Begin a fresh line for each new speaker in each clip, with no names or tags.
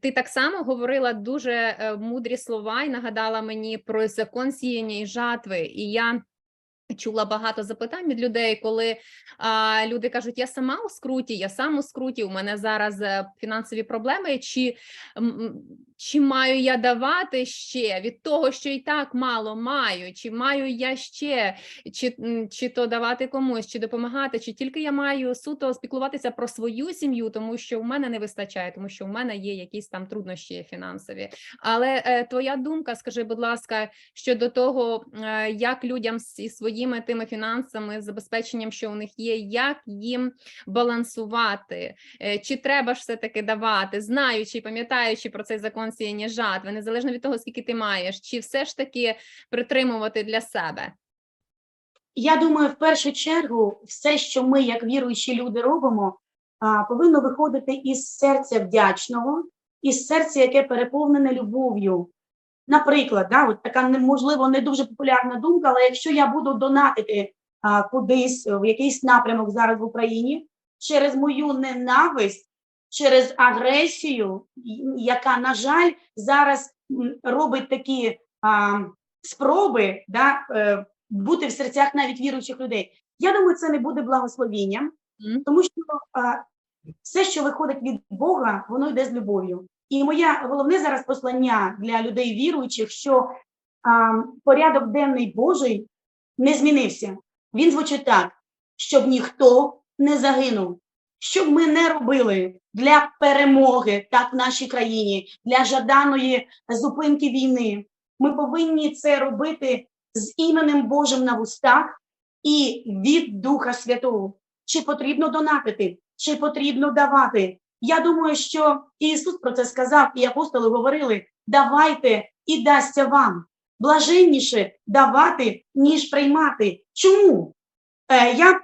Ти так само говорила дуже е, мудрі слова і нагадала мені про закон сіяння і жатви. І я чула багато запитань від людей, коли а, люди кажуть: я сама у скруті, я сам у скруті, у мене зараз е, фінансові проблеми. Чи, чи маю я давати ще від того, що і так мало маю, чи маю я ще, чи, чи то давати комусь, чи допомагати, чи тільки я маю суто спіклуватися про свою сім'ю, тому що в мене не вистачає, тому що в мене є якісь там труднощі фінансові. Але е, твоя думка, скажи, будь ласка, щодо того, е, як людям зі своїми тими фінансами, забезпеченням, що у них є, як їм балансувати, Е, чи треба ж все таки давати, знаючи, і пам'ятаючи про цей закон сіяння жатви, незалежно від того, скільки ти маєш, чи все ж таки притримувати для себе?
Я думаю, в першу чергу, все, що ми, як віруючі люди, робимо, повинно виходити із серця вдячного, із серця, яке переповнене любов'ю. Наприклад, да, от така можливо не дуже популярна думка, але якщо я буду донатити а, кудись в якийсь напрямок зараз в Україні через мою ненависть, через агресію, яка, на жаль, зараз робить такі а, спроби да, е, бути в серцях навіть віруючих людей. Я думаю, це не буде благословінням, тому що а, все, що виходить від Бога, воно йде з любов'ю. І моє головне зараз послання для людей віруючих, що а, порядок денний Божий не змінився. Він звучить так, щоб ніхто не загинув, щоб ми не робили для перемоги так в нашій країні, для жаданої зупинки війни. Ми повинні це робити з іменем Божим на вустах і від Духа Святого. Чи потрібно донатити, чи потрібно давати? Я думаю, що Ісус про це сказав, і апостоли говорили: давайте і дасться вам. Блаженніше давати, ніж приймати. Чому? Е, я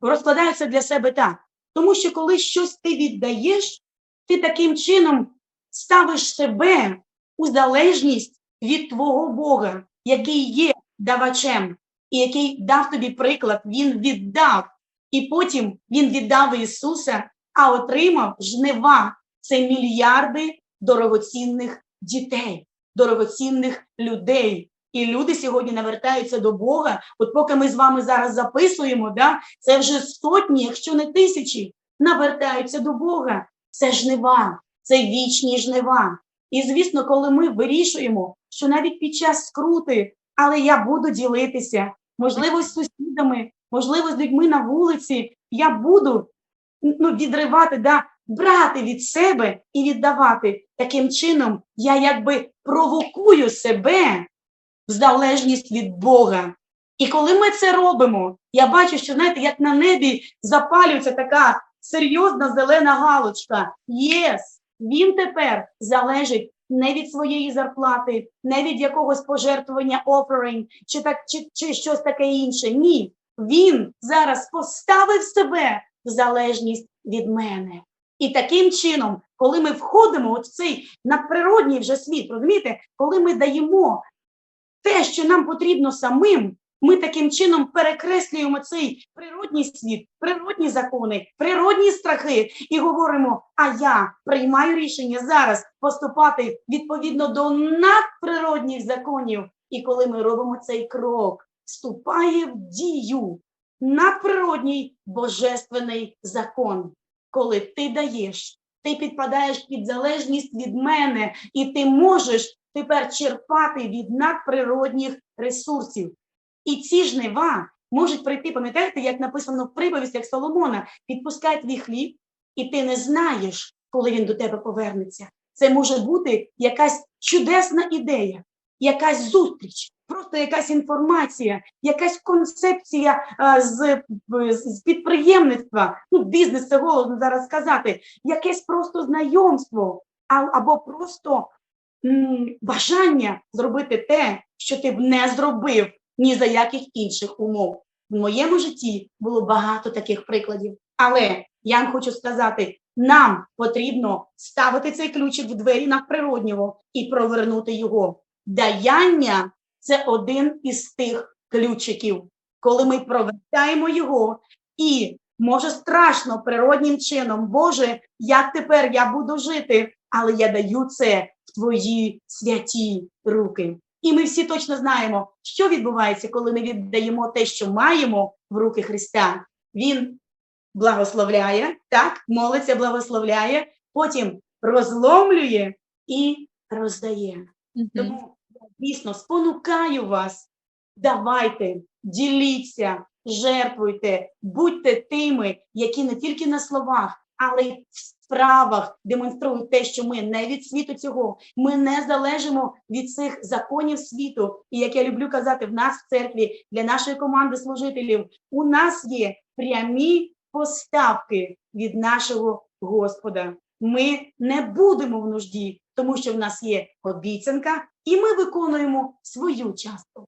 розкладаю це для себе так. Тому що коли щось ти віддаєш, ти таким чином ставиш себе у залежність від твого Бога, який є давачем, і який дав тобі приклад, він віддав. І потім він віддав Ісуса, а отримав жнива. Це мільярди дорогоцінних дітей, дорогоцінних людей. І люди сьогодні навертаються до Бога. От поки ми з вами зараз записуємо, да, це вже сотні, якщо не тисячі, навертаються до Бога. Це жнива, це вічні жнива. І звісно, коли ми вирішуємо, що навіть під час скрути, але я буду ділитися, можливо, з сусідами, можливо, з людьми на вулиці, я буду ну, відривати, да, брати від себе і віддавати. Таким чином, я якби провокую себе в залежність від Бога. І коли ми це робимо, я бачу, що знаєте, як на небі запалюється така серйозна зелена галочка. Єс, він тепер залежить не від своєї зарплати, не від якогось пожертвування offering, чи так, чи, чи щось таке інше. Ні, він зараз поставив себе залежність від мене. І таким чином, коли ми входимо в цей надприродній вже світ, розумієте, коли ми даємо те, що нам потрібно самим, ми таким чином перекреслюємо цей природній світ, природні закони, природні страхи і говоримо: а я приймаю рішення зараз поступати відповідно до надприродних законів. І коли ми робимо цей крок, вступає в дію надприродній божественний закон. Коли ти даєш, ти підпадаєш під залежність від мене, і ти можеш тепер черпати від надприродних ресурсів. І ці жнива можуть прийти, пам'ятаєте, як написано в приповістях Соломона, підпускай твій хліб, і ти не знаєш, коли він до тебе повернеться. Це може бути якась чудесна ідея, якась зустріч, просто якась інформація, якась концепція а, з, з підприємництва, ну, бізнес це голосно зараз сказати, якесь просто знайомство, а, або просто м, бажання зробити те, що ти б не зробив ні за яких інших умов. В моєму житті було багато таких прикладів. Але я хочу сказати: нам потрібно ставити цей ключик в двері надприроднього і провернути його. Даяння це один із тих ключиків, коли ми провертаємо його, і може страшно природнім чином, Боже, як тепер я буду жити? але я даю це в твої святі руки. І ми всі точно знаємо, що відбувається, коли ми віддаємо те, що маємо в руки Христа. Він благословляє, так, молиться, благословляє, потім розломлює і роздає.
Мгм.
Тому я дійсно спонукаю вас. Давайте, діліться, жертвуйте, будьте тими, які не тільки на словах, але й в справах демонструють те, що ми не від світу цього, ми не залежимо від цих законів світу. І як я люблю казати, в нас в церкві для нашої команди служителів у нас є прямі поставки від нашого Господа. Ми не будемо в нужді, тому що в нас є обіцянка, і ми виконуємо свою частку.